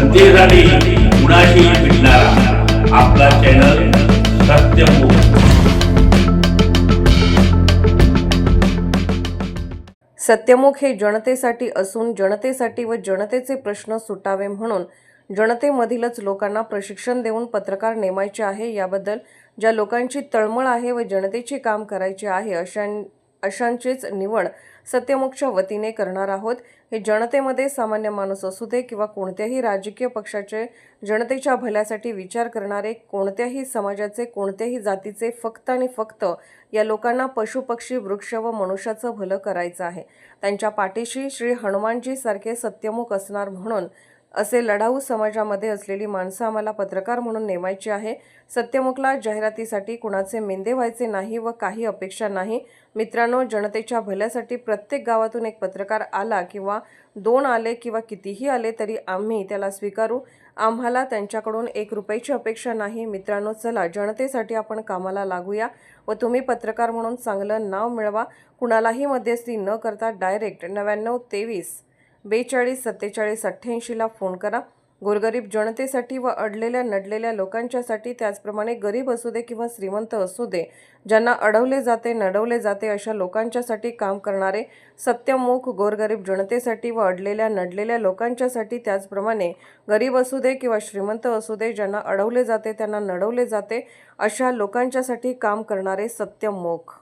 जनतेसाठी कुणाशी भेटणारा. आपला चॅनल सत्यमुख सत्यमुख हे जनतेसाठी असून जनतेसाठी व जनतेचे प्रश्न सुटावे म्हणून जनतेमधीलच लोकांना प्रशिक्षण देऊन पत्रकार नेमायचे आहे. याबद्दल ज्या लोकांची तळमळ आहे व जनतेचे काम करायचे आहे अशां अशांचीच निवड सत्यमुखच्या वतीने करणार आहोत. हे जनतेमध्ये सामान्य माणूस असू दे किंवा कोणत्याही राजकीय पक्षाचे जनतेच्या भल्यासाठी विचार करणारे कोणत्याही समाजाचे कोणत्याही जातीचे फक्त आणि फक्त या लोकांना पशुपक्षी वृक्ष व मनुष्याचं भलं करायचं आहे. त्यांच्या पाठीशी श्री हनुमानजी सारखे सत्यमुख असणार म्हणून असे लढाऊ समाजामध्ये असलेली माणसं आम्हाला पत्रकार म्हणून नेमायची आहे. सत्यमुखला जाहिरातीसाठी कुणाचे मेंदे व्हायचे नाही व काही अपेक्षा नाही. मित्रांनो जनतेच्या भल्यासाठी प्रत्येक गावातून एक पत्रकार आला किंवा दोन आले किंवा कितीही आले तरी आम्ही त्याला स्वीकारू. आम्हाला त्यांच्याकडून एक रुपयाची अपेक्षा नाही. मित्रांनो चला जनतेसाठी आपण कामाला लागूया व तुम्ही पत्रकार म्हणून चांगलं नाव मिळवा. कुणालाही मध्यस्थी न करता डायरेक्ट नव्याण्णव तेवीस बेचाळीस सत्तेचाळीस अठ्ठ्याऐंशीला फोन करा. गोरगरीब जनतेसाठी व अडलेल्या नडलेल्या लोकांच्यासाठी त्याचप्रमाणे गरीब असू दे किंवा श्रीमंत असू दे ज्यांना अडवले जाते नडवले जाते अशा लोकांच्यासाठी काम करणारे सत्यमुख गोरगरीब जनतेसाठी व अडलेल्या नडलेल्या लोकांच्यासाठी त्याचप्रमाणे गरीब असू दे किंवा श्रीमंत असू दे ज्यांना अडवले जाते त्यांना नडवले जाते अशा लोकांच्यासाठी काम करणारे सत्यमुख.